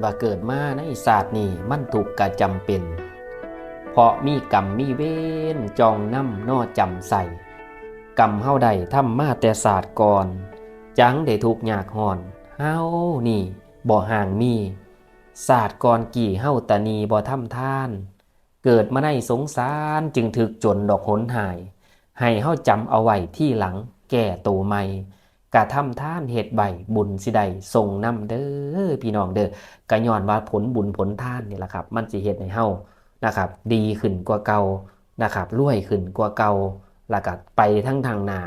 เป็นว่าเกิดมาในศาสตร์นี้มันถูกกระจำเป็น เพราะมีกรรมมีเวรจองน้ำนอจำใส่ กรรมเฮาใดทำมาแต่ศาสตร์ก่อน จังได้ทุกข์ยากหอนเฮานี่บ่ห่างมีศาสตร์ก่อนกี่เฮาตานีบ่ทำท่าน เกิดมาในสงสารจึงถึกจนดอกหนหาย ให้เฮาจำเอาไว้ที่หลังแก่โตใหม่ กะทำท่านเหตุใบบุญสิใดส่งนำเด้อพี่น้องเด้อกะย้อนว่าผลบุญผลท่านนี่แหละครับ มันสิเฮ็ดให้เฮานะครับ ดีขึ้นกว่าเก่านะครับรวยขึ้นกว่าเก่าแล้วก็ไปทั้งทางนา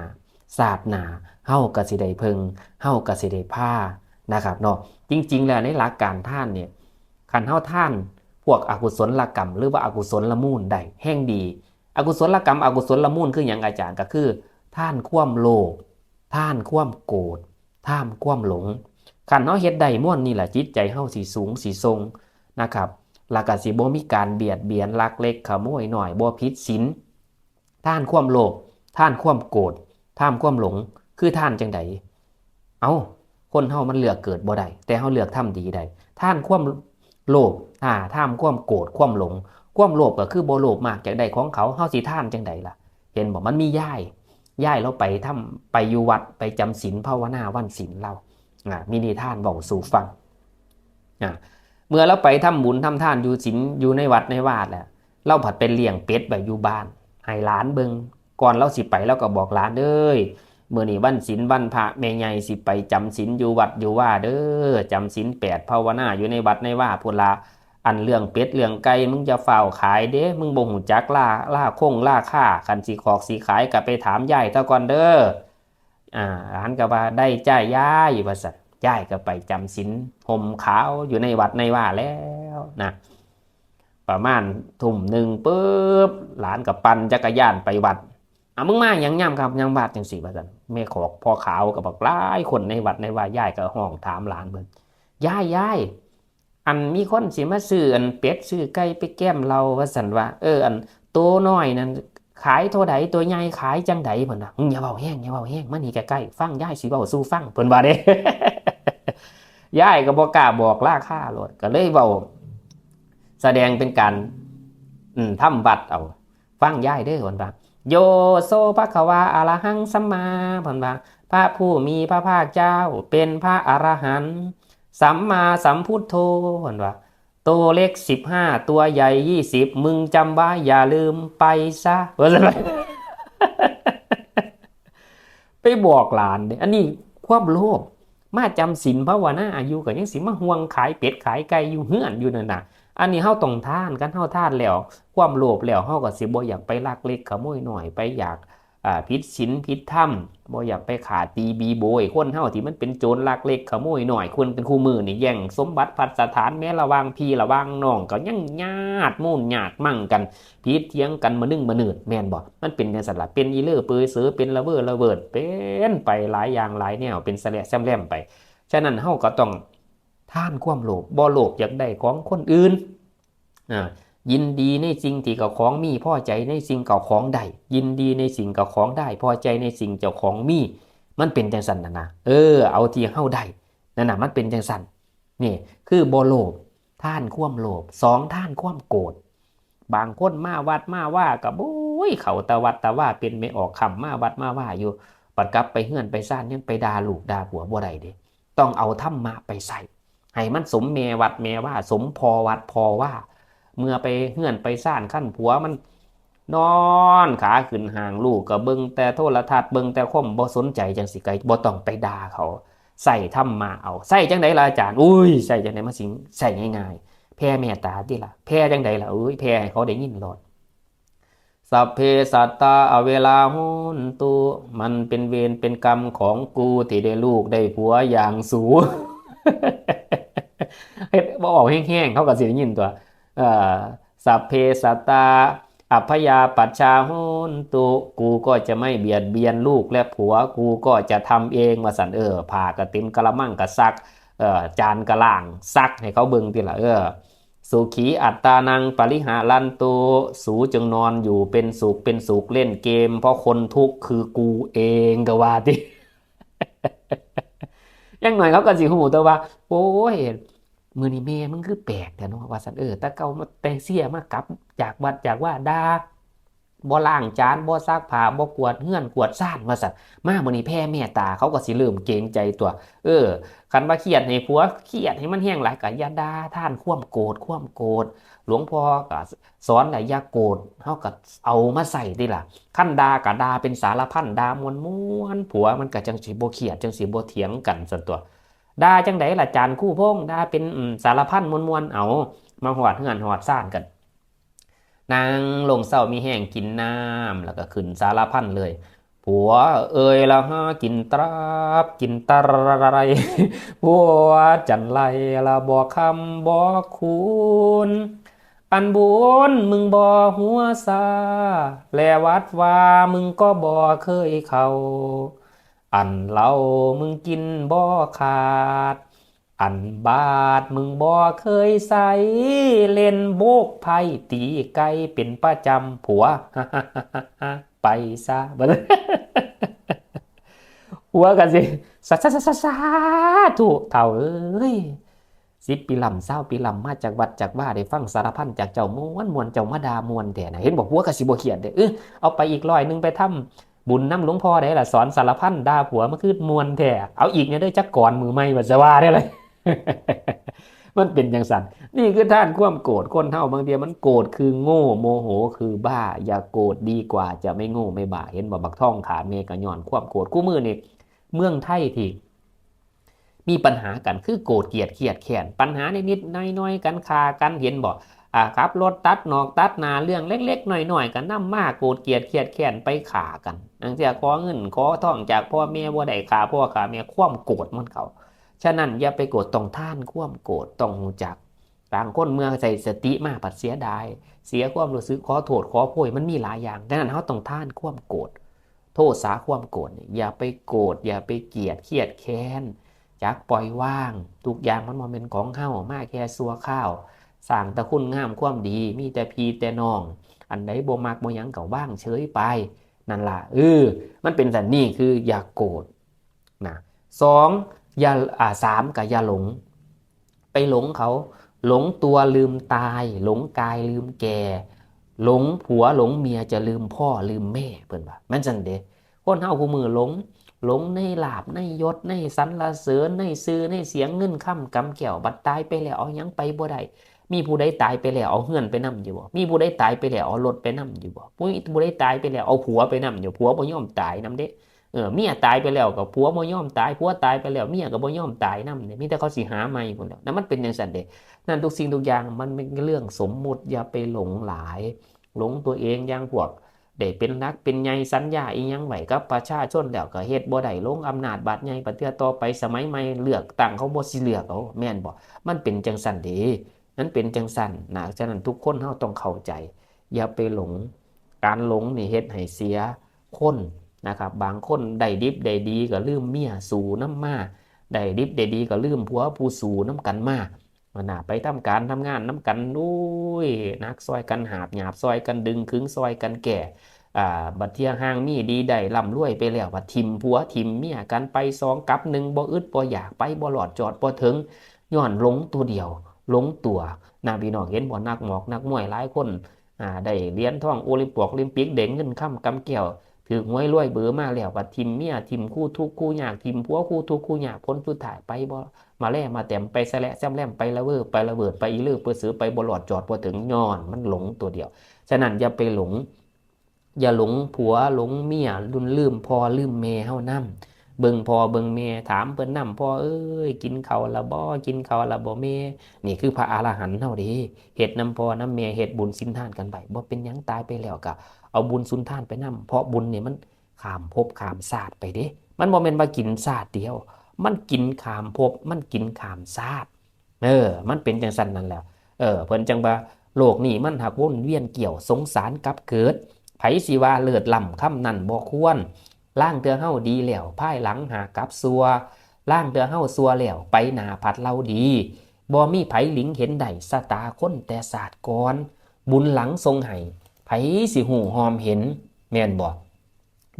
ศาสตร์นาเฮาก็สิได้เพึงเฮาก็สิได้ผ้านะครับเนาะจริง ๆ แล้วในหลักการท่านเนี่ยคันเฮาท่านพวกอกุศลกรรม หรือว่าอากุศลละมูลใดแห่งดี อกุศลกรรมอกุศลละมูลคืออย่างอาจารย์ก็คือ ท่านคว่ำโลภ ท่านคว่ำโกรธท่านคว่ำหลงขันเฮาเฮ็ดใดม่วนนี่แหละจิตใจเฮาสีสูงสีทรงนะครับหลักสิบ่มีการเบียดเบียนลักเล็กขโมยหน่อยบ่ผิดศีลท่านคว่ำโลภท่านคว่ำโกรธท่านคว่ำหลง คือท่านจังใดเอาคนเฮามันเลือกเกิดบ่ได้แต่เฮาเลือกทำดีได้ท่านคว่ำโลภอ่าท่ามคว่ำโกรธคว่ำหลง ความโลภก็คือบ่โลภมากจากใดของเขาเฮาสิท่านจังใดล่ะ เห็นบอกมันมีย่าย ย่ายเราไปทำไปอยู่วัดไปจำศีลภาวนาวันศีลเราอ่ามีนิท่านบอกสู่ฟังเมื่อเราไปทำบุญทำท่านอยู่ศีลอยู่ในวัดในวาดแหละเราผัดเป็นเลี้ยงเป็ดไปอยู่บ้านให้หลานเบิงก่อนเราสิไปเราก็บอกหลานเด้ยเมื่อนี้วันศีลวันพระแม่ใหญ่สิไปจำศีลอยู่วัดอยู่ว่าเด้อจำศีลแปดภาวนาอยู่ในวัดในว่าพุลา อันเรื่องเป็ดเรื่องไก่มึงจะเฝ้าขายเด้ มึงบ่หูจักล่าล่าคงล่าค่าคันสีขอกสีขายกับไปถามยายตะก่อนเด้ออ่าร้านก็ว่าได้จ่ายยายว่าสัตยายก็ไปจำศีลห่มขาวอยู่ในวัดในว่าแล้วนะประมาณทุ่มหนึ่งปุ๊บหลานกับปั่นจักรยานไปวัดอะมึงมาอย่างย่ำครับยังวัดจังสี่ว่าสันแม่ขอกพ่อขาวกับบอกหลายคนในวัดในว่ายายก็ห้องถามหลานเบิ่งยายยาย อันมีคนสิมาซื้ออันเป็ดซื้อไก่ไปแก้มเราว่าสันว่า เอออันตัวน้อยนั้นขายเท่าใดตัวใหญ่ขายจังใดเพิ่นว่ามึงอย่าเว้าแห้งอย่าเว้าแห้งมานี่ใกล้ๆฟังยายสิเว้าสู่ฟังเพิ่นว่าเด้ยายก็บ่กล้าบอกราคาโลดก็เลยเว้าแสดงเป็นการอืมทำบัตรเอา ฟังยายเด้อเพิ่นว่าโยโซภะคะวาอะระหังสัมมาเพิ่นว่าพระผู้มีพระภาคเจ้าเป็นพระอรหันต์ สัมมาสัมพุทโธเห็นว่าตัวเล็กสิบห้าตัวใหญ่ยี่สิบมึงจำไว้อย่าลืมไปซะว่าอะไรไปบอกหลานเนี่ยอันนี้ความโลภมาจำศีลภาวนาอายุกับยังสิมาห่วงขายเป็ดขายไก่อยู่เฮือนอยู่นั่นน่ะ อันนี้เฮาต้องท่านกันเฮาท่านแล้ว ความโลภแล้วเฮาก็สิบ่อยากไปลักเล็กขโมยหน่อยไปอยากอ่าพิษศีลพิษธรรมบ่อยากไปขาตีบีโบยคนเฮาที่มันเป็นโจรลักเล็กขโมยหน่อยคนเป็นคู่มือนี่แย่งสมบัติพัสถานแม้ระวางพี่ระวางน้องก็ยังญาติมู่นญาติมั่งกันพีดเถียงกันมานึ่งมาเนืดแม่นบ่มันเป็นจังซั่นล่ะเป็นอีเล่อเปยเสือเป็นระเบ้อระเบิดเป็นไปหลายอย่างหลายแนวเป็นแสละแซมแลมไป ฉะนั้นเฮาก็ต้องท่านความโลภบ่โลภอยากได้ของคนอื่นอ่า ยินดีในสิ่งที่เจ้าของมีพอใจในสิ่งเก่าของได้ยินดีในสิ่งเก่าของได้ พอใจในสิ่งเจ้าของมี มันเป็นจังสันนะนะเออ เอาที่เข้าได้นั่นนะมันเป็นจังสันนี่คือโบโลภท่านคว่ำโลภสองท่านคว่ำโกรธบางคนมาวัดมาว่ากับโอ้ยเขาตะวัดตะว่าเป็นไม่ออกคำมาวัดมาว่าอยู่ปัดกลับไปเฮือนไปซ่านยังไปด่าลูกด่าผัวบ่ได้เด้ต้องเอาธรรมะไปใส่ให้มันสมเมวัดเมว่า สมพอวัดพอว่า เมื่อไปเฮือนไปซ่านขั้นผัวมันนอนขาขึ้นห่างลูกก็เบิงแต่โทรทัศน์เบิงแต่คมบ่สนใจจังสิไกบ่ต้องไปด่าเขาใส่ทำมาเอาใส่จังไดล่ะอาจารย์อุ้ยใส่จังไดมาสิงใส่ง่ายๆแพ่เมตตาติล่ะแพ่จังไดล่ะอุ้ยแพ่ให้เขาได้ยินรอดสัพเพสัตตาอเวลาหุนตุมันเป็นเวรเป็นกรรมของกูที่ได้ลูกได้ผัวอย่างสูเฮ็ดบ่ออกแห้งๆเขาก็สิได้ยินตัว สัพเพสัตตา อัพยาปัชชาหุนตุกูก็จะไม่เบียดเบียนลูกและผัวกูก็จะทำเองมาสันเออผ่ากระติมกระมังกระซักเออจานกระล่างซักให้เขาเบิ่งทีละเออสุขีอัตตานังปริหารันตุสูจึงนอนอยู่เป็นสุขเป็นสุขเล่นเกม เพราะคนทุกข์คือกูเองก็ว่าติยังหน่อยเขาก็สิหูตัวว่า โอ้ย มือนี่แม่มึงคือแปลกแต่เนาะว่าสันเออต่เกามาแต่เสียมากลับ จากวัดจากว่าดาบ่ล้างจานบ่ซักผ้าบ่กวดเฮือนกวดซ่านว่าสันมามื้อนี้แพ่แม่ตาเขาก็สิเริ่มเกรงใจตัว เออคันว่าเครียดให้ผัวเครียดให้มันแห้งหลายก็อย่าดาท่านความโกรธความโกรธหลวงพ่อก็สอนหลายยาโกรธเฮาก็เอามาใส่ติล่ะคันดาก็ดาเป็นสารพันดามวนๆผัวมันก็จังสิบ่เครียดจังสิบ่เถียงกันซั่นตัว ด่าจังไดล่ะจานคู่พงด่าเป็นสารพันมวนๆเอา มาหอดเหือนหอดซ่านกัน นางลงเศร้ามีแห้งกินน้ำแล้วก็ขึ้นสารพันเลย ผัวเอ่ยละฮะกินตราบกินตะไรผัวจันไรละบ่คำบ่คุณอันบุญมึงบ่หัวซา แลวัดว่ามึงก็บ่เคยเข้า อันเหล้ามึงกินบ่ขาด อันบาทมึงบ่เคยใส่เล่นโบกไพ่ตีไก่เป็นประจำผัว ไปซะบ่เลยหัวกันสิสาสาสาสาถูกเท่าเอ้ยสิบปีลำเศร้าปีลำมาจากวัดจากว่าได้ฟังสารพันจากเจ้ามวนมวนเจ้ามาดามวนแต่นะเห็นบอกหัวกับสิบ่เขียนเด้อเออเอาไปอีกร้อยหนึงไปทำ บุญน้ำหลวงพ่อได้ละสอนสารพันดาผัวมาคือมวนแท้เอาอีกเนี่ยได้จักก่อนมือไม่ว่าจว่าได้เลย มันเป็นอย่างสันนี่คือท่านความโกรธคนเท่าบางทีมันโกรธคือโง่โมโหคือบ้า อย่าโกรธดีกว่าจะไม่โง่ไม่บ้าเห็นบ่บักท่องขาเมกะย่อนความโกรธคู่มือนี่เมืองไทยที่มีปัญหากันคือโกรธเกลียดเขียดแค้นปัญหานิดๆน้อยๆกันคากันเห็นบ่ อ่าครับรถตัดนอกตัดนาเรื่องเล็ก ๆ หน่อยๆกันนำมากโกรธเกลียดเขียดแค้นไปขากันอังเสียขอเงินขอทองจากพ่อแม่บ่ได้ขาพ่อขาแม่ความโกรธมันเขาฉะนั้นอย่าไปโกรธต้องท่านความโกรธต้องหูจักต่างคนเมื่อใส่สติมากปัดเสียดายเสียความรู้สึกขอโทษขอโพยมันมีหลายอย่างดังนั้นเขาต้องท่านความโกรธโทษสาความโกรธเนี่ยอย่าไปโกรธอย่าไปเกลียดเครียดแค้นจักปล่อยว่าง ทุกอย่างมันมาเป็นของเฮามาแค่ซัวข้าว สร้างตะคุณงามความดี มีแต่พีแต่น้อง อันใดบ่มักบ่ยังเก่าบ้างเฉยไป นั่นล่ะเออมันเป็นสันนี่คืออย่าโกรธนะสองอย่าอ่าสามกับอย่าหลง ไปหลงเขาหลงตัวลืมตาย หลงกายลืมแก่ หลงผัวหลงเมียจะลืมพ่อลืมแม่เพิ่นว่ามันจังเด้คนเฮาคู่มือหลง หลงในลาบในยศในสรรเสริญในซื้อในเสียงเงินค่ำกำแก้วบัดตายไปแล้วเอายังไปบ่ได้ มีผู้ใดตายไปแล้วเอาเฮือนไปนํอยู่บ่มีผู้ใดตายไปแล้วเอารถไปนํอยู่บ่ผู้ผู้ใดตายไปแล้วเอาผัวไปนํอยู่ผัวบ่ยอมตายนํเด้เออเมียตายไปแล้วกับผัวบ่ยอมตายผัวตายไปแล้วเมียก็บ่ยอมตายนำเนี่ยมีแต่เขาสิหาใหม่พุ่นแล้วนั่นมันเป็นจังซั่นเด้นั่นทุกสิ่งทุกอย่างมันเป็นเรื่องสมมุติอย่าไปหลงหลาย หลงตัวเองอย่างพวกได้เป็นนักเป็นใหญ่สัญญาอีหยังไว้กับประชาชนแล้วก็เฮ็ดบ่ได้ลงอำนาจบัดใหญ่ประเทศต่อไปสมัยใหม่เลือกตั้งเขาบ่สิเลือกเอาแม่นบ่มันเป็นจังซั่นเด้ นั้นเป็นจังซั่นนะฉะนั้นทุกคนเฮาต้องเข้าใจ อย่าไปหลง การหลงนี่เฮ็ดให้เสียคนนะครับ บางคนได้ดิบได้ดีก็ลืมเมียสู่น้ำมาได้ดิบได้ดีก็ลืมผัวผู้สู่น้ำกันมามันนะไปทำการทำงานน้ำกันด้วยนักซอยกันหาบหยาบซอยกันดึงคึงซอยกันแก่อ่าบัดเทียห้างมีดีได้ร่ำรวยไปแล้วบัดทิมผัวทิมเมียกันไปสองกับหนึ่งบ่อึดบ่อยากไปบ่หลอดจอดบ่ถึงย้อนหลงตัวเดียว ลงตัวนาพี่น้องเห็นบ่นักหมอกนักมวยหลายคนอ่าได้เหรียญทองโอลิมปิกโอลิมปิกเด่งเงินค่ำกำแก้วถือหวยรวยเบือมาแล้วว่าทิมเมียทิมคู่ทุกคู่ยากทิมผัวคู่ทุกคู่ยากพ้นสุดท้ายไปบ่มาแล่มาแต้มไปแสละแซมแลมไปละเวอไประเบิดไปอีเลือเปือสือไปบลอดจอดบ่ถึงย้อนมันหลงตัวเดียว ฉะนั้นอย่าไปหลง อย่าหลงผัวหลงเมียลุนลืมพอลืมแม่เฮานํ เบิ่งพอเบิ่งแม่ถามเพิ่นนํพ่อเอ้ยกินเขาละบ่กินเขาละบ่แม่นี่คือพระอรหันต์เฮาด้เฮ็ดนํพ่อนํแม่เฮ็ดบุญสินทานกันไปบ่เป็นหยังตายไปแล้วก็เอาบุญสุนทานไปนำเพราะบุญเนี่ยมันขามภพขามศาสตร์ไปเด้ มันบ่แม่นว่ากินศาสตร์เดียว มันกินขามภพมันกินขามศาสตร์เออ มันเป็นจังซั่นนั่นแล้วเออเพิ่นจังว่าโลกนี้มันหักวนเวียนเกี่ยวสงสารกับเกิดไผสิว่าเลิศล้ำคำนั้นบ่ควร ล่างเตือเฮาดีแล้วภายหลังหากับซัวล่างเตือเฮาซัวแล้วไปหนาผัดเราดีบ่มีไผหลิงเห็นได้สตาคนแต่ศาสตร์ก่อน บุญหลังทรงให้ไผสิหูหอมเห็น แม่นบ่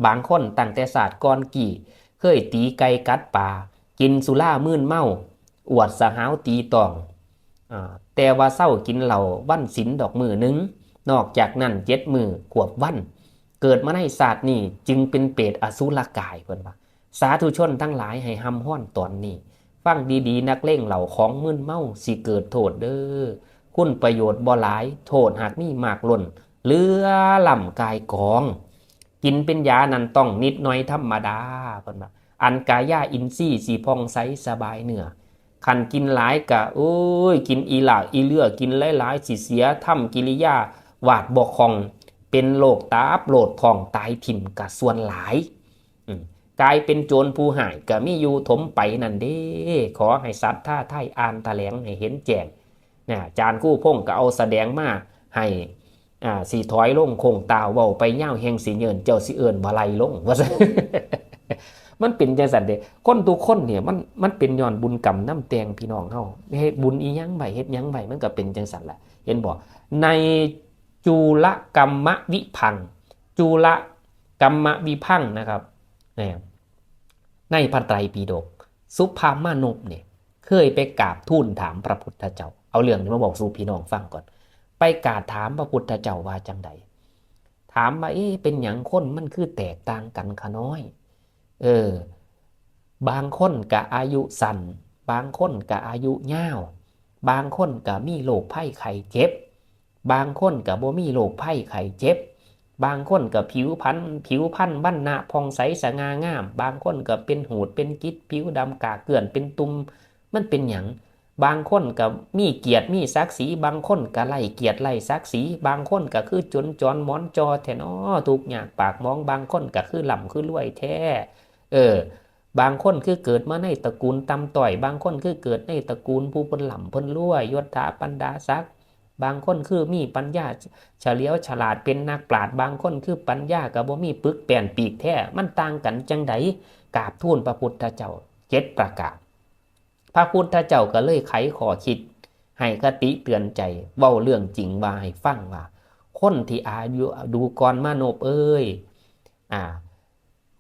บางคนตั้งแต่ศาสตร์ก่อนกี่ เคยตีไก่กัดป่ากินสุรามื่นเมาอวดสหาวตีตองอแต่ว่าเศร้ากินเหล่าวันศิลดอกมือหนึง นอกจากนั้นเจ็ดมือขวบวัน เกิดมาในศาสตร์นี้จึงเป็นเปรตอสุรกายเพิ่นว่าสาธุชนทั้งหลายให้หำห้อนตอนนี้ ฟังดีๆ นักเล่งเหล่าของมึนเมาสิเกิดโทษเด้อคุณประโยชน์บ่หลาย โทษหากมีมากล้นเลือล่ำกายกอง กินเป็นยานั้นต้องนิดน่อยธรรมดาเพิ่นว่าอันกายาอินทรีย์สีพองใสสบายเหนือคันกินหลายกะโอ้ย กินอีหลากอีเลือกินหลายๆสิเสียทำกิริยาวาดบกคอง เป็นโรคตาบโลดพองตายถิ่มกะส่วนหลายกลายเป็นโจรผู้หายกะมีอยู่ถมไปนั่นเด้ขอให้สัตว์ท่าไทยอ่านแถลงให้เห็นแจ้งนะจานกู้พงก็เอาแสดงมาให้อ่าสีถอยลงคงตาวเว้าไปเง่าแหงสีเงินเจ้าสิเอิญบาไลลงว่ามันเป็นจังสันเด้คนทุกคนเนี่ยมันมันเป็นย้อนบุญกรรมน้ำแตงพี่น้องเฮาเฮ็ดบุญอียังใบเฮ็ดยังใบมันก็เป็นจังสันแหละเห็นบ่ใน จูลกรรมวิพังจูลกรรมวิพังนะครับนี่ในพระไตรปิฎกสุภามานพเนี่ยเคยไปกราบทูลถามพระพุทธเจ้า เอาเรื่องนี้มาบอกสู่พี่น้องฟังก่อน ไปกราบถามพระพุทธเจ้าว่าจังใดถามว่าเอ๊ะเป็นหยังคนมันคือแตกต่างกันขะน้อย เออ บางคนกะอายุสั้นบางคนกะอายุยาว บางคนกะมีโรคไข้ไข้เจ็บ บางคนกะบ่มีโรคไข้ไข้เจ็บบางคนกะผิวพันผิวพันบั้นหนาพองใสสง่างาม บางคนกะเป็นหูดเป็นกิดผิวดำกาเกลื่อนเป็นตุ่มมันเป็นหยังบางคนกะมีเกียรติมีศักดิ์ศรีบางคนกะไล่เกียรติไล่ศักดิ์ศรีบางคนกะคือจนจรหมอนจอแทนอทุกอย่างปากมอง บางคนกะคือหล่ำคือรวยแท้เออบางคนคือเกิดมาในตระกูลตำต่อย บางคนคือเกิดในตระกูลผู้พิ่นหล่ำพิ่นรวยยศถาปันดาศักดิ์ บางคนคือมีปัญญาเฉลียวฉลาดเป็นนักปราชญ์บางคนคือปัญญากับบ่มีปึกแป่นปีกแท้มันต่างกันจังใดกราบทูลพระพุทธเจ้าเจ็ดประกาศ พระพุทธเจ้าก็เลยไขขอคิด ให้คติเตือนใจเว้าเรื่องจริงว่าให้ฟังว่า คนที่อายุดูก่อนมานพเอ้ยอ่า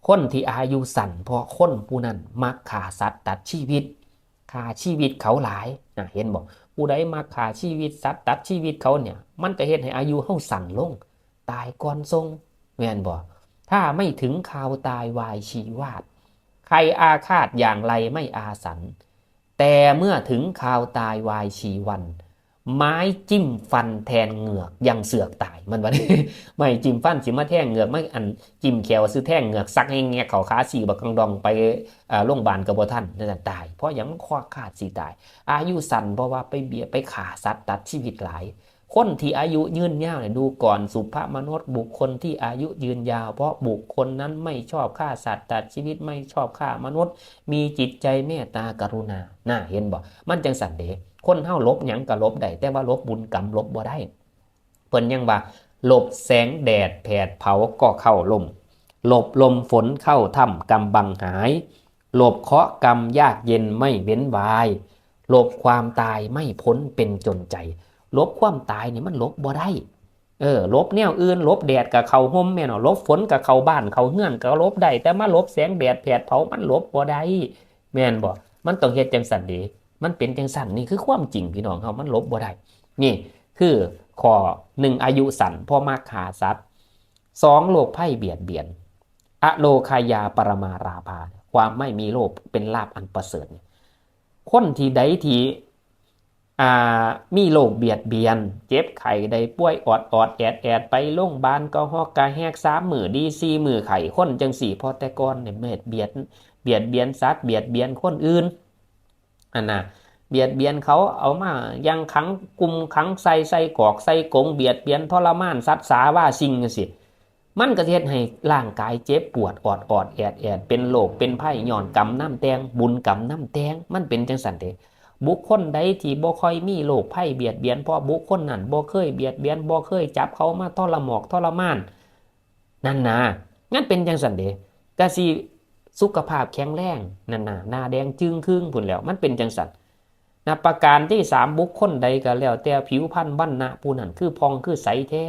คนที่อายุสั้นเพราะคนผู้นั้นมักฆาสัตว์ตัดชีวิตฆ่าชีวิตเขาหลายนะเห็นบอก ผู้ใดมักฆ่าชีวิตสัตว์ตัดชีวิตเขาเนี่ย มันก็เห็นให้อายุเฮาสั่นลง ตายก่อนทรงแม่นบอกถ้าไม่ถึงข่าวตายวายชีวาด ใครอาฆาตอย่างไรไม่อาสันแต่เมื่อถึงข่าวตายวายชีวัน ไม้จิ้มฟันแทนเหงือกยังเสือกตายมันวันนี้ไม่จิ้มฟันสิมาแทงเหงือกไม่อันจิ้มแขวซื้อแทงเหงือกซักให้แงะเขาขาสีบักกังดองไปโรงพยาบาลกับท่านนั่นตาย เพราะยังคว้าขาดสีตาย อายุสั้นเพราะว่าไปเบียดไปขาสัตว์ตัดชีวิตหลาย คนที่อายุยืนยาวเนี่ยดูก่อนสุภาพมนุษย์บุคคลที่อายุยืนยาว เพราะบุคคลนั้นไม่ชอบฆ่าสัตว์ตัดชีวิตไม่ชอบฆ่ามนุษย์ มีจิตใจเมตตากรุณาน่าเห็นบ่มันจังสันเดคนเฮาลบหยังก็ลบได้แต่ว่าลบบุญกรรมลบบ่ได้เพิ่นยังว่าลบแสงแดดแผดเผาก็เข้าลมหลบลมฝนเข้าถ้ำกำบังหาย หลบเคาะกรรมยากเย็นไม่เว้นวาย หลบความตายไม่พ้นเป็นจนใจ ลบความตายเนี่ยมันลบบ่ได้ เออลบแนวอื่นลบแดดกับเขาห่มแม่นอลบฝนกับเขาบ้านเขาเฮือนก็ลบได้แต่มาลบแสงแดดแผดเผามันลบบ่ได้แม่นบ่มันต้องเฮ็ดจังสันดีมันเป็นจังสันนี่คือความจริงพี่น้องเฮามันลบบ่ได้นี่คือข้อหนึ่งอายุสั้นพ่อมากขาสัตว์สองโรคภัยเบียดเบียนอโลคายาปรมาราภาความไม่มีโรคเป็นลาบอันประเสริฐคนที่ใดที่ อ่ามีโรคเบียดเบียน เจ็บไข้ใดป่วยออดออดแอดแอดไปโรงพยาบาลก็ฮอกกาแหกสามมือดีซีมือไข่คนจังสี่พอแต่ก่อนเนี่ยเม็ดเบียดเบียดเบียนสัตว์เบียดเบียนคนอื่นอันน่ะเบียดเบียนเขาเอามายังขังกุมขังใส่ใส่กอกใส่กงเบียดเบียนทรมานสัตว์สาว่าสิ่งจังสิมันก็เฮ็ดให้ร่างกายเจ็บปวดออดออดแอดแอดเป็นโรคเป็นไผ่ย้อนกรรมน้ำแตงบุญกรรมน้ำแตงมันเป็นจังสันเด บุคคลใดที่บ่ค่อยมีโรคไผ่เบียดเบียนเพราะบุคคลนั้นบ่เคยเบียดเบียนบ่เคยจับเขามาทรมอกทรมาน นั่นนะงั้นเป็นจังสันเดกะสิสุขภาพแข็งแรงนั่นนะหน้าแดงจึงครึ่งพุ่นแล้ว มันเป็นจังสันนะประการที่สามบุคคลใดก็แล้ว แต่ผิวพรรณบั้นน้าผู้นั้นคือพองคือใสแท้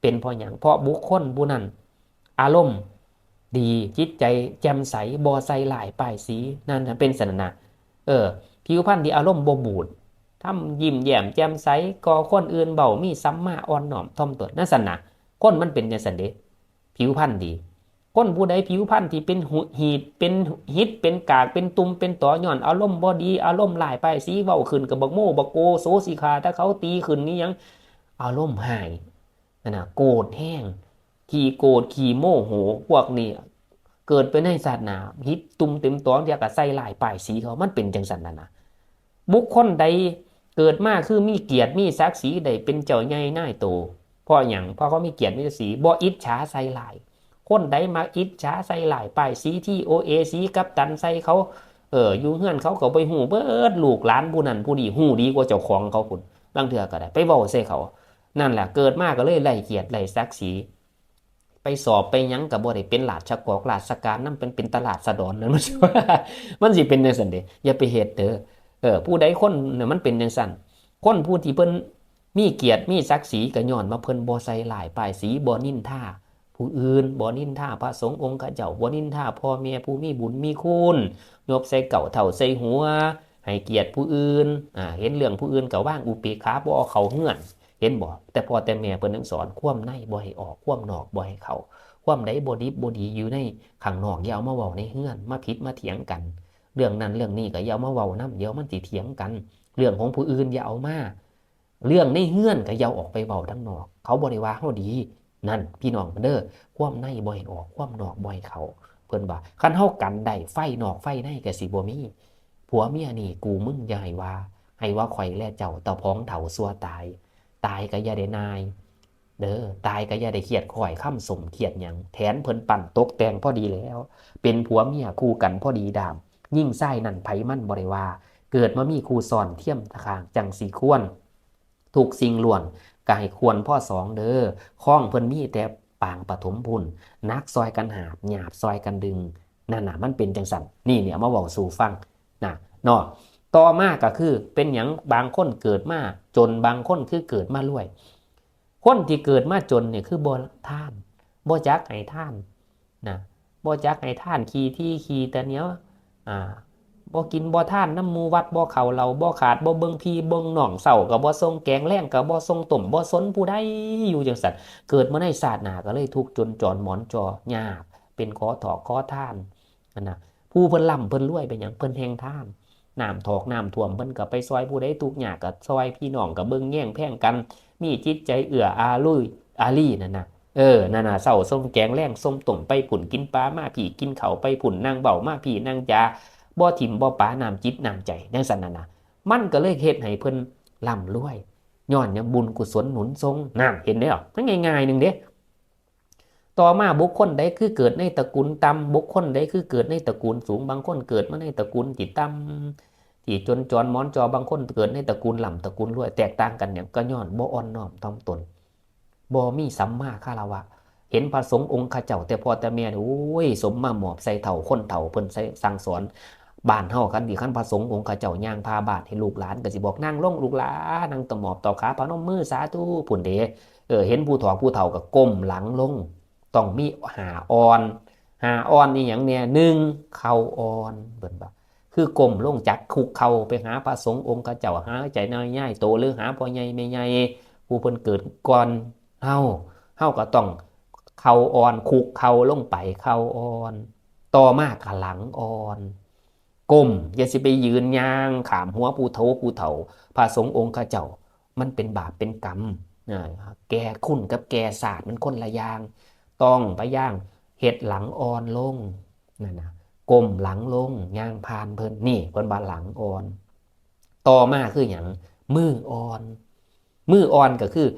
เป็นเพราะอย่างเพราะบุคคลผู้นั้นอารมณ์ดีจิตใจแจ่มใสบอใสหลายป้ายสีนั่นนะเป็นสนนะเออ ผิวพรรณที่อารมณ์บบูดทำยิ้มแย้มแจ่มใสก่อคนอื่นเบามีสัมมาอ่อนน้อมถ่อมตนนั่นสันนะคนมันเป็นจังซั่นเด้ผิวพรรณดีคนผู้ใดผิวพรรณที่เป็นหุหีดเป็นหิดเป็นกากเป็นตุ่มเป็นต่อหย่อนอารมณ์บ่ดีอารมณ์หลายไปสีเว้าขึ้นกับบักโมบักโกโซสิคาถ้าเขาตีขึ้นนี่ยังอารมณ์หายนั่นนะโกรธแห้ง ขี่โกรธขี่โมโหพวกนี้เกิดเป็นในศาสนาหิดตุ่มเต็มตัวเดียวกับใส่หลายป้ายสีเขามันเป็นจังสันนั่นนะ บุคคลใดเกิดมาคือมีเกียรติมีศักดิ์ศรีใดเป็นเจ้าใหญ่หนายโตเพราะอย่างเพราะเขามีเกียรติมีศักดิ์ศรีบ่อิจฉาใส่หลาย คนใดมาอิจฉาใส่หลายป้ายสีที่โอเอสีกับตันใส่เขาเอออยู่เฮือนเขาก็ไปหูเบิดลูกหลานผู้นั้นผู้นี้หูดีกว่าเจ้าของเขาคุณบางเถื่อก็ได้ ไปเว้าใส่เขา นั่นแหละเกิดมาก็เลยไล่เกียรติไล่ศักดิ์ศรีไปสอบไปยังกับบ่ได้เป็นหลาดชะกอกหลาดสการนั่นเป็นเป็นตลาดสะดอนนั่นมันสิว่มันสิเป็นจังซั่นเดอย่าไปเฮ็ดเด้อ เออผู้ใดคนเนี่ยมันเป็นจังซั่นคนผู้ที่เพิ่นมีเกียรติมีศักดิ์ศรีก็ย้อนมาเพิ่นบ่ใส่หลายป้ายสีบ่นินท่าผู้อื่นบ่นินท่าพระสงฆ์องค์ข้าเจ้าบ่นินท่าพ่อแม่ผู้มีบุญมีคุณยกใส่เก่าเท่าใส่หัวให้เกียรติผู้อื่นอ่าเห็นเรื่องผู้อื่นก็ว่างอุเบกขาบ่เอาเขาเฮือน เห็นบ่แต่พอแต่แม่เพิ่นนึงสอนคว่ำในบ่ให้ออกคว่ำนอกบ่ให้เขาคว่ำใดบ่ดิบบ่ดีอยู่ในข้างนอกอย่าเอามาเว้าในเฮือน มาผิดมาเถียงกัน เรื่องนั้นเรื่องนี้ก็อย่ามาเว้านํเดี๋ยวมันสิเถียงกัน เรื่องของผู้อื่นอย่าเอามาเรื่องในเฮือนก็อย่าออกไปเว้าทั้งนอก เขาบ่ได้ว่าเฮาดี นั่นพี่น้องเด้อคว่ำในบ่ให้ออกคว่ำนอกบ่ให้เขา เพิ่นว่าคันเฮากันได้ไฟนอกไฟในก็สิบ่มีผัวเมียนี่กูมึงอย่าให้ว่า ให้ว่าข่อยและเจ้าตะพ้องเฒ่าซัวตาย ตายก็อย่าได้นายเด้อตายก็อย่าได้เครียดข่อยค่ำสมเครียดหยังแถนเพิ่นปั่นตกแต่งพอดีแล้ว เป็นผัวเมียคู่กันพอดีดาม ยิ่งไส้นั่นไผมั่นบ่ได้ว่าเกิดมามีคู่ซ้อนเทียมทะคางจังสีควรถูกสิ่งล้วนก็ให้ควรพ่อสองเด้อข้องเพิ่นมีแต่ปางปฐมพุนนักซอยกันหาบหยาบซอยกันดึงนั่นน่ะมันเป็นจังสันนี่เนี่ยมาบอกสู่ฟังนะเนาะต่อมาก็คือเป็นอย่างบางคนเกิดมาจนบางคนคือเกิดมารวย คนที่เกิดมาจนเนี่ยคือบ่ท่านบ่จักให้ท่านนะบ่จักให้ท่านขี่ที่ขี่แต่เนี้ย อ่าบ่กินบ่ท่านน้ำมูวัดบ่เขาเราบ่ขาดบ่เบิ่งพีเบิ่งหน่องเสากับบ่ทรงแกงแรงกับบ่ทรงต้มบ่สนผู้ใดอยู่จังซั่นเกิดมาในศาสนาก็เลยทุกข์จนจรหมอนจอยากเป็นขอถอกขอท่านนั่นนะผู้เพิ่นร่ำเพิ่นรวยเป็นหยังเพิ่นแห่งท่านน้ำถอกน้ำท่วมเพิ่นก็ไปซอยผู้ใดทุกข์ยากก็ซอยพี่น้องก็เบิ่งแย่งแพ่งกัน มีจิตใจเอื้ออาลุยอารีนั่นนะ เออนั่นน่ะเศร้าส้มแกงแรงส้มต้มไปผุ่นกินปลามาผีกินเขาไปผุ่นนางเบามาผีนางจาบ่ถิ่มบ่ป้าน้ำจิตน้ำใจจังซั่นน่ะนะมันก็เลยเฮ็ดให้เพิ่นร่ำรวยย้อนยังบุญกุศลหนุนทรงนั่นเห็นได้หรอมันง่ายๆหนึ่งเด้ต่อมาบุคคลใดคือเกิดในตระกูลต่ำบุคคลใดคือเกิดในตระกูลสูงบางคนเกิดมาในตระกูลจิตต่ำที่จนจรมอนจอบางคนเกิดในตระกูลหล่ำตระกูลรวยแตกต่างกันเนี่ยก็ย้อนบ่อ่อนน้อมถ่อมตน บ่มีสัมมาคารวะ เห็นพระสงฆ์องค์ข้าเจ้าแต่พอแต่แม่เนี่ยโอ้ยสมมาหมอบใส่เถ่าคนเถ่าเพิ่นใส่สั่งสอนบ้านเฮาคันดีคันพระสงฆ์องค์ข้าเจ้าย่างพาบาทให้ลูกหลานก็สิบอกนั่งลงลูกหลานนั่งตะหมอบต่อขาพนมมือสาธุพุ่นเดเออเห็นผู้ถอผู้เฒ่าก็ก้มหลังลงต้องมีหาอ่อน หาอ่อนนี่อย่างเนี่ยหนึ่งเข่าอ่อนเบิ่นบ่คือกลมลงจักคุกเข่าไปหาพระสงฆ์องค์ข้าเจ้าหาใจน้อยใหญ่โตหรือหาพ่อใหญ่แม่ใหญ่ผู้เพิ่นเกิดก่อน เฮาเฮาก็ต้องเข่าอ่อนคุกเข่าลงไปเข่าอ่อน ต่อมาก็หลังอ่อนก้มอย่าสิไปยืนย่างขามหัวผู้เฒ่าผู้เฒ่าพระสงฆ์องค์ข้าเจ้า มันเป็นบาปเป็นกรรมแก่คุณกับแก่ศาสตร์มันคนละอย่าง ต้องไปย่างเห็ดหลังอ่อนลงนั่นนะก้มหลังลงย่างพานเพิ่นนี่เพิ่นบาหลังอ่อน ต่อมาคืออย่างมืออ่อน มืออ่อนก็คือ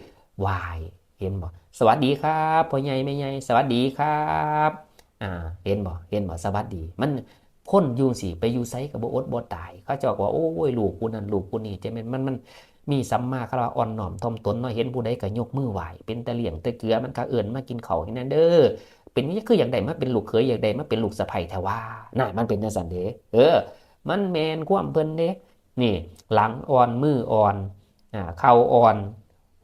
วาย เห็นบ่สวัสดีครับพ่อใหญ่แม่ใหญ่สวัสดีครับอ่าเห็นบ่เห็นบ่สวัสดี มันคนยู่สิไปอยู่ไสกับบ่อดบ่ตาย เขาเจะบอกว่าโอ้ยลูกกูนั่นลูกกูนี่จะมันมันมันมีสัมมาคารวะอ่อนน้อมถ่อมตนเนาะเห็นผู้ใดก็ยกมือไหวเป็นตะเหลี่ยงตะเกือมันก็เอื่นมากินเขาที่นั่นเด้อเป็นนี่คืออย่างใดมาเป็นลูกเขยอย่างใดมาเป็นลูกสะใภ้แท้ว่าน่ะมันเป็นจังซั่นเด้เออ มันแมนความเพิ่นเด้นี่ หลังอ่อนมืออ่อนอ่าเข่าอ่อน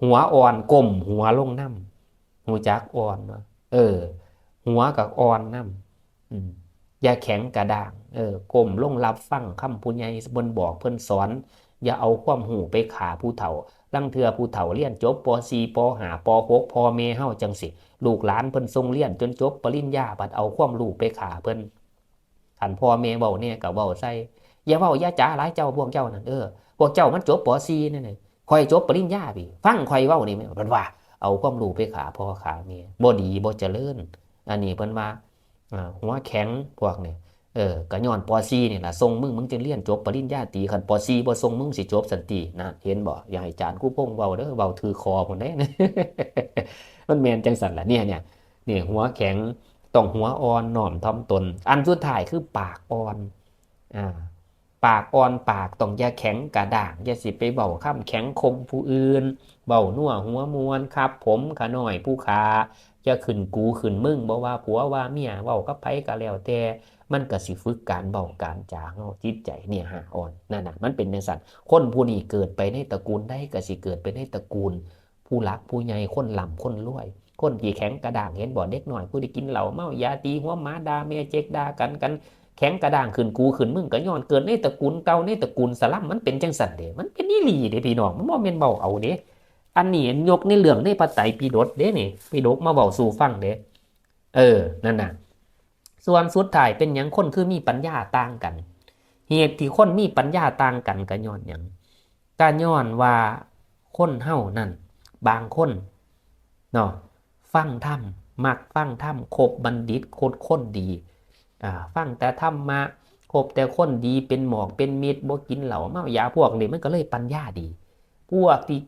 หัวอ่อนก้มหัวลงน้ำหูจักอ่อนเนาะเออ หัวกับอ่อนน้ำอย่าแข็งกระด้าง เออก้มลงรับฟังคำผู้ใหญ่เพิ่นบอกเพิ่นสอน อย่าเอาความหูไปขาผู้เฒ่าลังเทือผู้เฒ่าเรียนจบป .4 ป .5 ป .6 พ่อแม่เฮาจังสิ ลูกหลานเพิ่นส่งเรียนจนจบปริญญาบัดเอาความรู้ไปขาเพิ่นท่านพ่อแม่เว้าเนี่ยก็เว้าใส่อย่าเว้าอย่าจ๋าหลายเจ้าพวกเจ้านั่นเออพวกเจ้ามันจบป .4 นั่นน่ะ ข่อยจบปริญญาพี่ฟังข่อยเว้านี่แม่นเพิ่นว่า เอาความรู้ไปขาพ่อขาแม่บ่ดีบ่เจริญอันนี้เพิ่นว่าหัวแข็งพวกนี้เออก็ย้อนป .4 นี่ล่ะส่งมึงมึงจึงเรียนจบปริญญาตรีคันป .4 บ่ส่งมึงสิจบสันตินะเห็นบ่อย่าให้จานกูพงเว้าเด้อเว้าถือคอพุ่นเด้มันแม่นจังซั่นล่ะเนี่ยเนี่ยนี่หัวแข็งต้องหัวอ่อนน้อมถ่อมตน อันสุดท้ายคือปากอ่อนอ่า ปากอ่อนปากต้องอย่าแข็งกระด้างอย่าสิไปเว้าค้ำแข็งคมผู้อื่น เบานัวหัวมวนครับ ผมขาหน่อยผู้ขาจะขึ้นกูขึ้นมึงบ่ว่าผัวว่าเมียเว้ากับไผก็แล้วแต่มันก็สิฝึกการเบาการจาเฮาจิตใจเนี่ยหาอ่อนนั่นน่ะมันเป็นจังซั่นคนผู้นี้เกิดไปในตระกูลใดก็สิเกิดไปในตระกูล ผู้หลักผู้ใหญ่คนล่ำคนรวยคนกี่แข็งกระด้างเห็นบ่เด็กหน่อยผู้ที่กินเหล้าเมายาตีหัวหมาดาเมียเจ๊กด่ากันกัน แข็งกระด้างขึ้นกูขึ้นมึงก็ย้อนเกิดในตระกูลเก่าในตระกูลสลัมมันเป็นจังซั่นเดมันเป็นอีหลีเด้พี่น้องมันบ่แม่นเบาเอาเด้อันนี้ยกในเรื่องในพระไตรปิฎกเด้นี่ปิฎกมาเบาสู่ฟังเด้เออนั่นน่ะส่วนสุดท้ายเป็นหยังคนคือมีปัญญาต่างกัน เหตุที่คนมีปัญญาต่างกันก็ย้อนหยังก็ย้อนว่าคนเฮานั่นบางคนเนาะฟังธรรมมักฟังธรรมคบบัณฑิตโคตรคนดี อ่าฟังแต่ธรรมะคบแต่คนดีเป็นหมอกเป็นมิตรบ่กินเหล้าเมายาพวกนี้มันก็เลยปัญญาดี พวกที่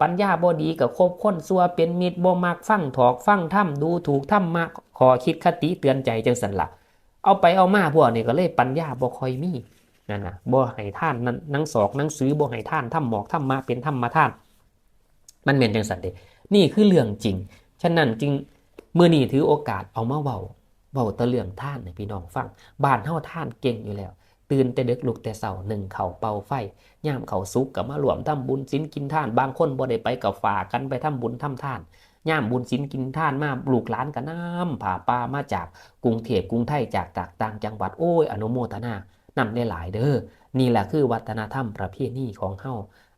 ปัญญาบดีกับคบคนซัวเป็นมิตรบ่มักฟังถอกฟังถ้ำดูถูกถ้ำมาขอคิดคติเตือนใจจังสันหละเอาไปเอามาพวกนี้ก็เลยปัญญาบ่คอยมีนั่นน่ะบ่ให้ท่านนั้นนังสอกนังสือบ่ให้ท่านถ้ำหมอกถ้ำมาเป็นถ้ำมาท่าน มันเป็นจังสันเดนี่คือเรื่องจริง ฉะนั้นจึงเมื่อนี้ถือโอกาสเอามาเว้า เว้าตะเรื่องท่านให้พี่น้องฟังบ้านเฮาท่านเก่งอยู่แล้ว ตื่นแต่ดึกลุกแต่เสาหนึ่งเข่าเป่าไฟย่ามเขาสุกกับมารวมทำบุญศีลกินท่าน บางคนบ่ได้ไปกับฝากันไปทำบุญทำท่านย่ามบุญศีลกินท่านมาลูกหลานกันน้ำผ่าป่ามาจากกรุงเทพกรุงไทยจากตากต่างจังหวัดโอ้ยอนุโมทนานำได้หลายเด้อนี่แหละคือวัฒนธรรมประเพณีของเฮา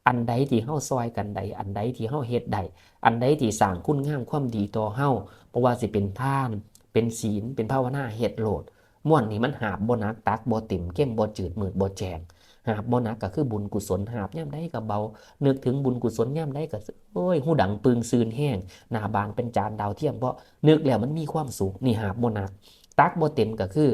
อันใดที่เฮาซอยกันใด อันใดที่เฮาเฮ็ดใด อันใดที่สร้างคุณงามความดีต่อเฮาเพราะว่าสิเป็นท่าน เป็นศีล เป็นภาวนาเฮ็ดโหลดม่วนนี่มันหาบบ่นักตักบ่ติ่มเข้มบ่จืดหมืดบ่แจงหาบบ่นักก็คือบุญกุศลหาบย่ำได้กับเบาเนึกถึงบุญกุศลย่ำได้กับโอ้ยหูดังปึงซืนแห้งหน้าบานเป็นจานดาวเทียมเพราะนึกแล้วมันมีความสุขนี่หาบบ่นัก ตักบ่เต็มก็คือ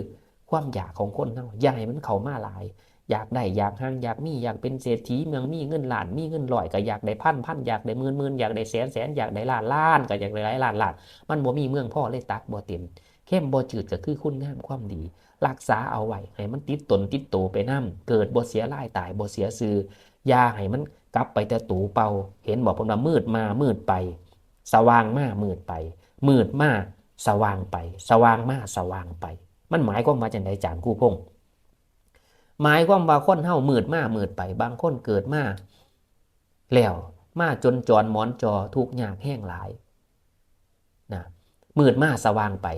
ความอยากของคนเฮาอยาใหญ่มันเข้ามาหลาย อยากได้อยากห่างอยากมีอยากเป็นเศรษฐีเมืองมีเงินล้านมีเงินร้อยก็อยากได้พันพันอยากได้หมื่นหมื่นอยากได้แสนแสนอยากได้ล้านล้านก็อยากได้หลายล้านล้านมันบ่มีเมืองพ่อเลยตักบ่เต็มเข้มบ่จืดก็คือคุณงามความดี รักษาเอาไว้ให้มันติดตนติดโตไปนํเกิดบ่เสียรายตายบ่เสียซื้อยาให้มันกลับไปแต่ตูเป่า เห็นบอกผมว่ามืดมามืดไป สว่างมามืดไป มืดมาสว่างไป สว่างมาสว่างไป มันหมายความว่าจังไดจานกู้พง หมายความว่าคนเฮามืดมามืดไปบางคนเกิดมาแล้วมาจนจรหมอนจอทุกยากแห้งหลายนะมืดมาสว่างไป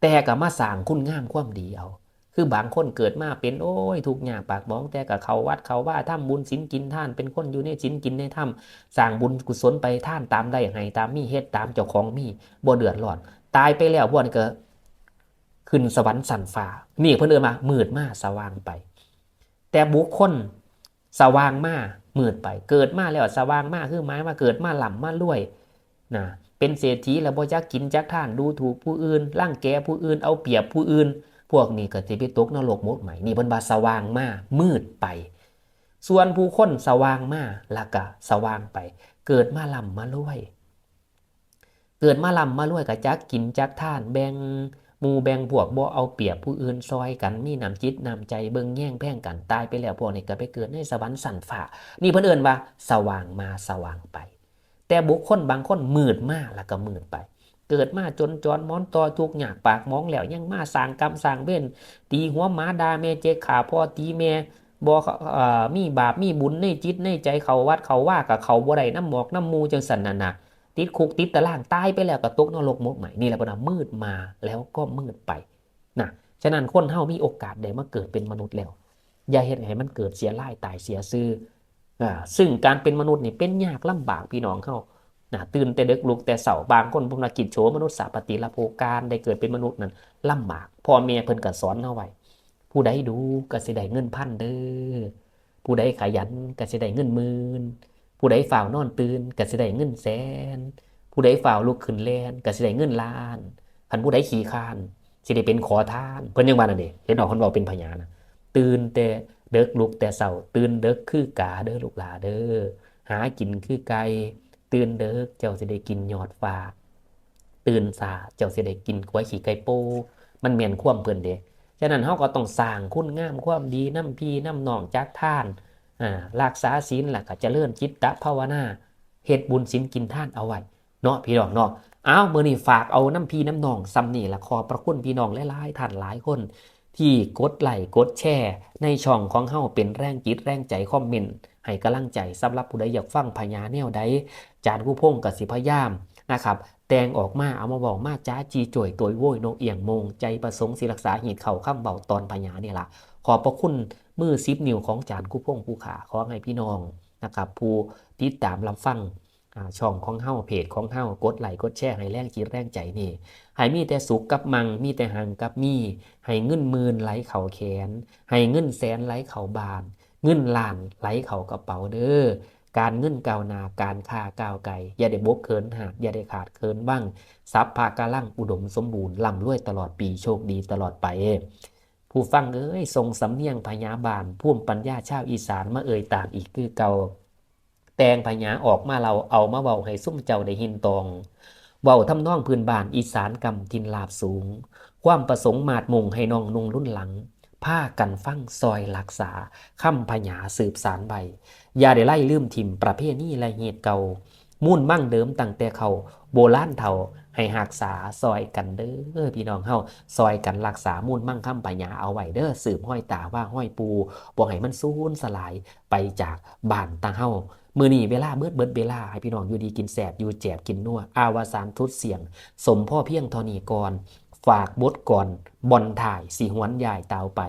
แต่ก็มาสร้างคุณงามความดีเอาคือบางคนเกิดมาเป็นโอ้ยทุกอย่างปากบ้องแต่กับเขาวัดเขาว่าทำบุญศีลกินท่านเป็นคนอยู่ในศีลกินในถ้ำสร้างบุญกุศลไปท่านตามได้ให้ตามมีเฮ็ดตามเจ้าของมีบ่เดือดร้อน ตายไปแล้วพวกนี้ก็ขึ้นสวรรค์สันฟ้านี่เพิ่นเอินมามืดมาสว่างไป แต่บุคคลสว่างมามืดไป เกิดมาแล้วสว่างมาคือหมายว่าเกิดมาหล่ำมารวยนะเป็นเศรษฐีแล้วบ่จักกินจักท่านดูถูกผู้อื่นร่างแกผู้อื่นเอาเปรียบผู้อื่น พวกนี้ก็สิไปตกนรกหมดใหม่นี่เพิ่นว่าสว่างมามืดไป ส่วนผู้คนสว่างมาแล้วก็สว่างไป เกิดมาลำมารวย เกิดมาลำมารวยก็จักกินจักท่านแบ่ง มูแบ่งพวกบ่เอาเปรียบผู้อื่นซอยกันมีน้ำจิตน้ำใจเบิ่งแย่งแพ่งกันตายไปแล้วพวกนี้ก็ไปเกิดในสวรรค์สันฟ้านี่เพิ่นเอิ้นว่า สว่างมาสว่างไป แต่บุคคลบางคนมืดมาแล้วก็มืดไป เกิดมาจนจรม้อนตอทุกหยากปากมองแล้วยังมาสร้างกรรมสร้างเว้นตีหัวหมาดาแม่เจขาพ่อตีแม่บ่เอ่อมีบาปมีบุญในจิตในใจเขาวัดเขาว่ากับเขาบ่ได้น้ำหมอกน้ำมูจังสันนั่นน่ะ ติดคุกติดตารางตายไปแล้วก็ตกนรกมกใหม่นี่แหละปนะมืดมาแล้วก็มืดไปนะฉะนั้นคนเฮามีโอกาสได้มาเกิดเป็นมนุษย์แล้ว อย่าเฮ็ดให้มันเกิดเสียรายตายเสียซื่ออ่าซึ่งการเป็นมนุษย์นี่เป็นยากลำบากพี่น้องเขานะตื่นแต่เดึกลุกแต่เสาบางคนพวกนักกิจโฉมนุษย์สาปฏิละโภการได้เกิดเป็นมนุษย์นั้นลำบากพ่อแม่เพิ่นก็สอนเอาไว้ผู้ใดดูก็สิได้เงินพันเด้อผู้ใดขยันก็สิได้เงินหมื่น ผู้ใดฝ่าวนอนตื่นก็สิได้เงินแสน ผู้ใดฝ่าวลุกขึ้นแลนก็สิได้เงินล้านคันผู้ใดขี้คานสิได้เป็นขอทาน เพิ่นยังว่านั่นเด้เห็นดอกคนเว้าเป็นพญานะตื่นแต่เด็กลุกแต่เช้าตื่นเด็กคือกาเด้อลูกหลาเด้อหากินคือไก่ตื่นเด็กเจ้าสิได้กินยอดฟ้าตื่นสาเจ้าสิได้กินกล้วยขี้ไก่โปมันแม่นความเพิ่นเด้ฉะนั้นเฮาก็ต้องสร้างคุณงามความดีน้ำพี่น้ำน้องจากท่าน รักษาศีลล่ะก็จะเจริญจิตตะภาวนาเฮ็ดบุญศีลกินท่านเอาไว้เนาะพี่น้องเนาะอ้าวมื้อนี้ฝากเอาน้ำพี่น้ำนองซ้ำนี่ละขอบพระคุณพี่น้องหลายๆท่านหลายคน ที่กดไลค์กดแชร์ในช่องของเฮาเป็นแรงจิตแรงใจคอมเมนต์ให้กำลังใจสำหรับผู้ใดอยากฟังพญาแนวใดจานผู้พงกับสิพยามนะครับแต่งออกมาเอามาบอกมาจ้าจีจ่วยตัวโวยโนเอียงมง ใจประสงค์สิรักษาหีดเข่าข้ามเบาตอนพญาเนี่ยละขอบพระคุณ มือซิปนิ้วของจานกู้พงผู้ขาขอให้พี่น้องนะครับผู้ติดตามรับฟังช่องของเฮ้าเพจของเฮ้ากดไลค์กดแชร์ให้แรงจิตแรงใจนี่ให้มีแต่สุขกับมังมีแต่หังกับมีให้เงินหมื่นไหลเข่าแขน ให้เงินแสนไหลเข่าบาน เงินล้านไหลเข่ากระเป๋าเด้อการเงินก้าวนาการค้าก้าวไกลอย่าได้บกเคินหาดอย่าได้ขาดเคินบ้างทรัพย์ภากาลั่งอุดมสมบูรณ์ร่ำรวยตลอดปีโชคดีตลอดไป ผู้ฟังเอ้ยทรงสำเนียงพญาบาลพุ่มปัญญาชาวอีสานมาเอ่ยตามอีกคือเก่าแตงพญาออกมาเราเอามาเบาให้ซุ่มเจ้าได้หินตองเบาทำนองพื้นบ้านอีสานกำทินลาบสูง ความประสงค์มาดมงให้น้องนุ่งรุ่นหลังผ้ากันฟังซอยรักษาค่ำพญาสืบสารใบ อย่าได้ไล่ลืมถิ่มประเพณีและเหตุเก่า มุ่นมั่งเดิมตั้งแต่เขาโบราณเท่าให้หักษาซอยกันเด้อพี่น้องเฮาซอยกันรักษามุ่นมั่งคำปัญญาเอาไว้เด้อสืบห้อยตาว่าห้อยปูบ่ให้มันสูญสลายไปจากบ้านตาเฮามือนี้เวลาเบิดเบิดเวลาให้พี่น้องอยู่ดีกินแสบอยู่แจบกินนัวอาวสานทุดเสียง สมพ่อเพียงทอนีก่อนฝากบทก่อนบอลถ่ายสีหวนยายตาวไป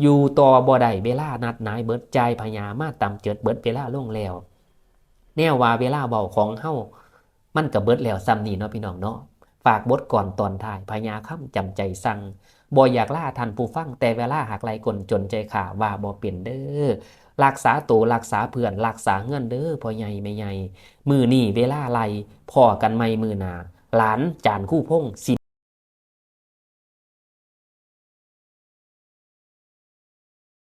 อยู่ต่อบ่ได้เวลานัดนายเบิดใจพญามาตำเจิดเบิดเวลาล่วงแล้ว แนวว่าเวลาเบาของเฮามันก็เบิดแล้วซ้ำนี่เนาะพี่น้องเนาะฝากบทก่อนตอนถ่ายพญาค่ำจำใจสั่งบ่อยากล่าทันผู้ฟัง แต่เวลาหักไหลกลจนใจขาว่าบ่เปลี่ยนเด้อรักษาตัวรักษาเพื่อนรักษาเงินเด้อพ่อใหญ่ไม่ใหญ่มือนี่เวลาไหลพ่อกันไม่มือนาหลานจานคู่พงสิ